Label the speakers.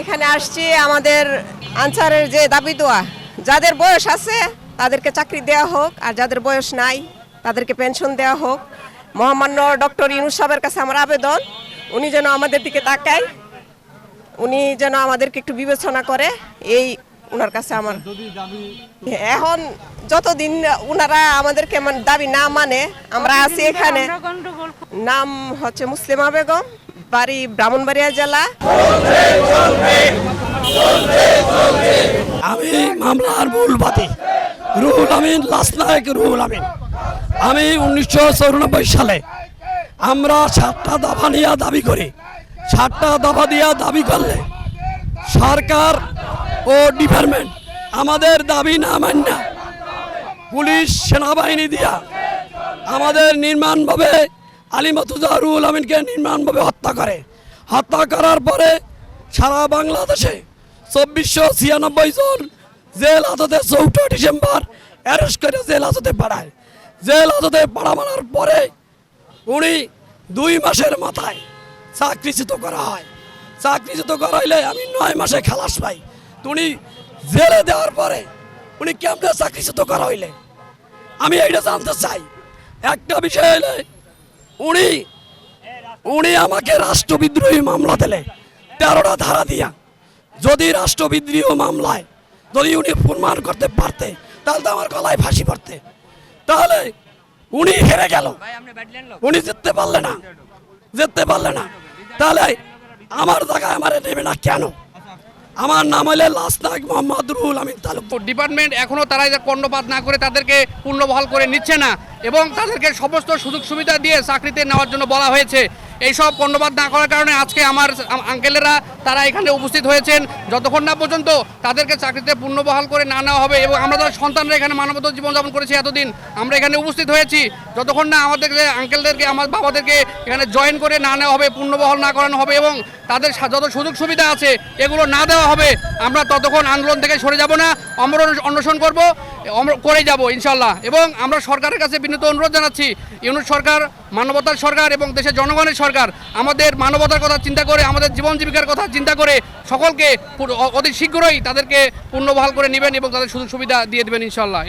Speaker 1: এখানে আসছি আমাদের আনসারের যে দাবি দেওয়া যাদের বয়স আছে তাদেরকে চাকরি দেওয়া হোক আর যাদের বয়স নাই তাদেরকে পেনশন দেওয়া হোক। মহামান্য ডক্টর ইউনুস সাহেবের কাছে আমার আবেদন উনি যেন আমাদের দিকে তাকায় উনি যেন আমাদেরকে একটু বিবেচনা করে এই ওনার কাছে আমার এখন যতদিন ওনারা আমাদেরকে মানে দাবি না মানে আমরা আছি এখানে। নাম হচ্ছে মুসলিমা বেগম। বাড়ি ব্রাহ্মণবাড়িয়া জেলা?
Speaker 2: আমি মামলার মূল বাদী, রুহুল আমিন লাস্ট নায়ক রুহুল আমিন। আমি উনিশশো চৌরানব্বই সালে আমরা সাতটা দফা নিয়ে দাবি করি। সাতটা দফা দিয়া দাবি করলে সরকার ও ডিপার্টমেন্ট আমাদের দাবি না মান্য। পুলিশ, সেনাবাহিনী দিয়া আমাদের নির্মাণভাবে আলিমতুজা রুহুল আমিনকে নির্মাণভাবে হত্যা করে। হত্যা করার পরে সারা বাংলাদেশে চব্বিশশো ছিয়ানব্বই জন জেল হাজতে চৌঠা ডিসেম্বর অ্যারেস্ট করে জেল হাজতে পাঠায়। জেল হাজতে পাঠানোর পরে উনি দুই মাসের মাথায় চাকরিচ্যুত করা হয়। চাকরিচ্যুত করাইলে আমি নয় মাসে খালাস পাই। উনি জেলে দেওয়ার পরে উনি কেমনে চাকরিচ্যুত করা হইলে আমি এইটা জানতে চাই। একটা বিষয় হলে উনি উনি আমাকে রাষ্ট্রবিদ্রোহী মামলা দিলে, তেরোটা ধারা দিয়া। যদি রাষ্ট্রবিদ্রোহী মামলায়, যদি উনি প্রমাণ করতে পারতে, তাহলে তো আমার গলায় ফাঁসি পড়তে। তাহলে উনি হেরে গেল। উনি জিততে পারলে না, জিততে পারলে না। তাহলে আমার জায়গায় আমার নেবে না কেন? আমার নাম হলে লাসনাক মোহাম্মদ রুহুল আমিন তালুকদার।
Speaker 3: ডিপার্টমেন্ট এখনও তারা এদের কর্ণপাত না করে তাদেরকে পূর্ণবহাল করে নিচ্ছে না এবং তাদেরকে সমস্ত সুযোগ সুবিধা দিয়ে চাকরিতে নেওয়ার জন্য বলা হয়েছে। এইসব কর্ণপাত না করার কারণে আজকে আমার আঙ্কেলেরা তারা এখানে উপস্থিত হয়েছেন। যতক্ষণ না পর্যন্ত তাদেরকে চাকরিতে পূর্ণবহাল করে না নেওয়া হবে এবং আমরা তার সন্তানরা এখানে মানবত জীবনযাপন করেছি এতদিন, আমরা এখানে উপস্থিত হয়েছি। যতক্ষণ না আমাদের আঙ্কেলদেরকে, আমার বাবাদেরকে এখানে জয়েন করে না নেওয়া হবে, পূর্ণবহাল না করানো হবে এবং তাদের যত সুযোগ সুবিধা আছে, এগুলো না দেওয়া হবে। আমরা ততক্ষণ আন্দোলন থেকে সরে যাব না, অমর অন্বেষণ করব করে যাব ইনশাল্লাহ এবং আমরা সরকারের কাছে বিনীত অনুরোধ জানাচ্ছি ইউনিট সরকার, মানবতার সরকার এবং দেশের জনগণের সরকার, আমাদের মানবতার কথা চিন্তা করে, আমাদের জীবন জীবিকার কথা চিন্তা করে সকলকে অতি শীঘ্রই তাদেরকে পূর্ণ পূর্ণবহাল করে নেবেন এবং তাদের সুযোগ সুবিধা দিয়ে দেবেন ইনশাল্লাহ